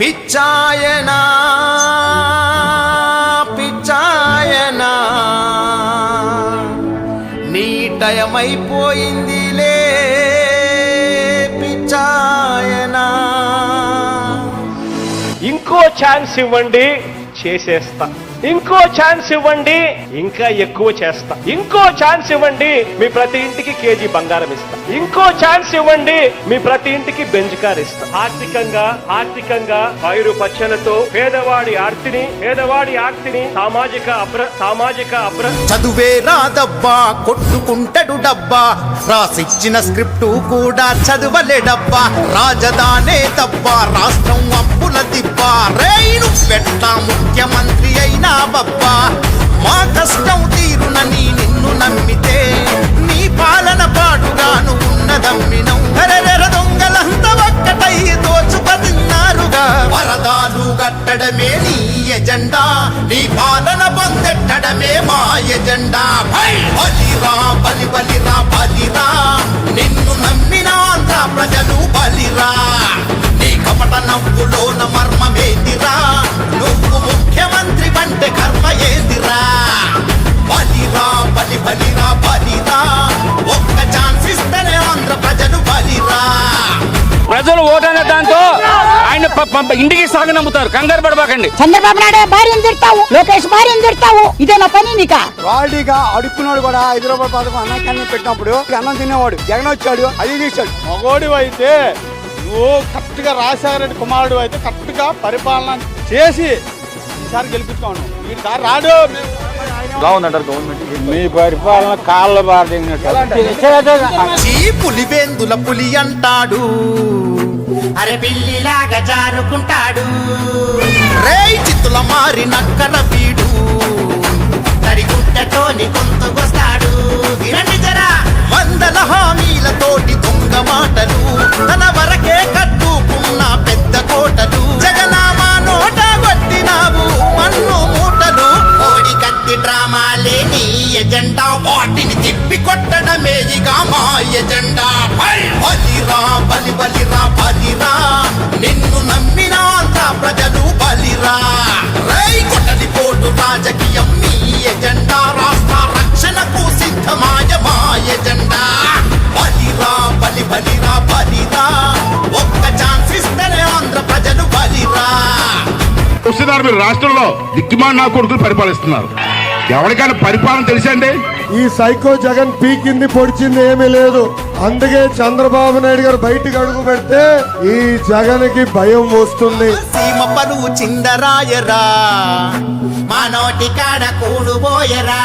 పిచ్చాయనా పిచ్చాయనా. నీటయమైపోయిందిలే పిచ్చాయనా. ఇంకో ఛాన్స్ ఇవ్వండి చేసేస్తా. ఇంకో ఛాన్స్ ఇవ్వండి. ఇంకా ఎక్కువ చేస్తా. ఇంకో ఛాన్స్ ఇవ్వండి మీ ప్రతి ఇంటికి కేజీ బంగారం ఇస్తా. ఇంకో ఛాన్స్ ఇవ్వండి మీ ప్రతి ఇంటికి బెంజ్ కార్ ఇస్తా. ఆర్థికంగా ఆర్థికంగా పైరు పచ్చలతో పేదవాడి ఆర్తిని పేదవాడి ఆర్తిని సామాజిక అప్ర సామాజిక అప్ర చదువే రాదబ్బా కొట్టుకుంటడు డబ్బా. రాసిచ్చిన స్క్రిప్టు కూడా చదువలే డబ్బా రాజధానే తప్ప రాష్ట్రం అప్పుల దిబ్బా రైలు పెట్ట ముఖ్యమంత్రి అయినా బబ్బా మా కష్టం తీరునని నిన్ను నమ్మితే నీ పాలన పాడుగాను ఉన్నదమ్మినం హరెరెర దొంగలంతా ఒక్కటై దోచుకతిన్నారుగా వరదాలు కట్టడమే నీ ఎజెండా. ఇంటికి సాగనమ్ముతారు కంగారు పడబాకండి. చంద్రబాబు నాయుడు భార్యను తిడతావు లోకేష్ భార్యను తిడతావు ఇదే నా పని నీకా? వాడిగా అడుక్కున్నాడు కూడా ఐదు రూపాయల పథకం అన్నం కన్నం పెట్టినప్పుడు అన్నం తినేవాడు. జగన్ వచ్చాడు అది తీశాడు. మగోడి అయితే నువ్వు కరెక్ట్గా రాజశేఖర రెడ్డి కుమారుడు అయితే కరెక్ట్గా పరిపాలన చేసి ఈసారి గెలిపించుకోను. వీడి దారి రాడు. మీ పరిపాలన కాళ్ళ బాధ చీ పులివేందుల పులి అంటాడు. అరే పిల్లిలాగా జారుకుంటాడు. రేయ్ చిత్తుల మారి నక్కర వీడు. తడిగుడ్డతోని గొంతుకొస్తాడు. వినండి జరా. వందల హామీలతోటి దొంగ మాటలు తన వరకే కట్టుకున్న పెద్ద కోటలు. జగనామా నోట కొట్టినావు మన్ను మూటలు. కోడి కత్తి డ్రామాలే నీ ఎజెండా వాటిని తిప్పి కొట్టడమే ఇక మా ఎజెండా! బలిరా బలి బలిరా బలిరా మీరు రాష్ట్రంలో దిక్కుమాన్ నా కొడుకులు పరిపాలిస్తున్నారు. ఎవరికైనా పరిపాలన తెలుసండి ఈ సైకో జగన్ పీకింది పొడిచింది ఏమీ లేదు. అందుకే చంద్రబాబు నాయుడు గారు బయటికి అడుగు పెడితే ఈ జగన్కి భయం వస్తుంది. సీమ పరువు చిందరాయరా మా నోటి కాడ కూడుబోయరా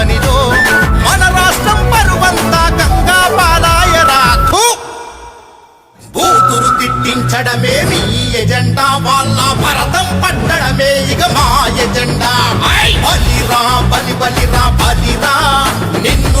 ఆంధ్రావనిలో మన రాష్ట్రం పరువంతా గంగా పాలాయరా థూ! బూతులు తిట్టించడమే మీ ఎజెండా? వాళ్ళ భరతం పట్టడమే ఇక మా ఎజెండా! బలిరా బలి బలిరా బలిరా. నిన్ను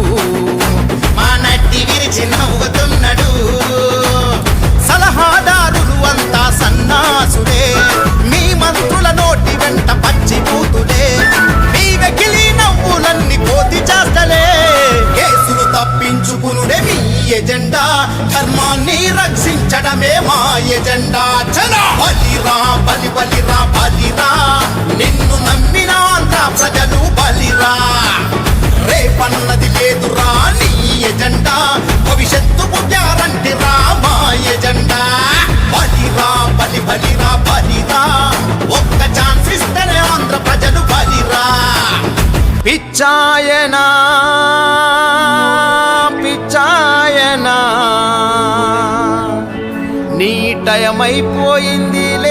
రక్షించడమే మా ఎజెండా చల బలిరా బలి బలిరా బలిరా. నిన్ను నమ్మిన ఆంధ్ర ప్రజలు బలిరా. రేపన్నది లేదురా నీ ఎజెండా భవిష్యత్తుకు గ్యారంటీ రా మా ఎజెండా బలిరా బలి బలిరా బలిరా. ఒక్క ఛాన్స్ ఇస్తేనే ఆంధ్ర ప్రజలు బలిరా. పిచ్చాయనా! నాయనా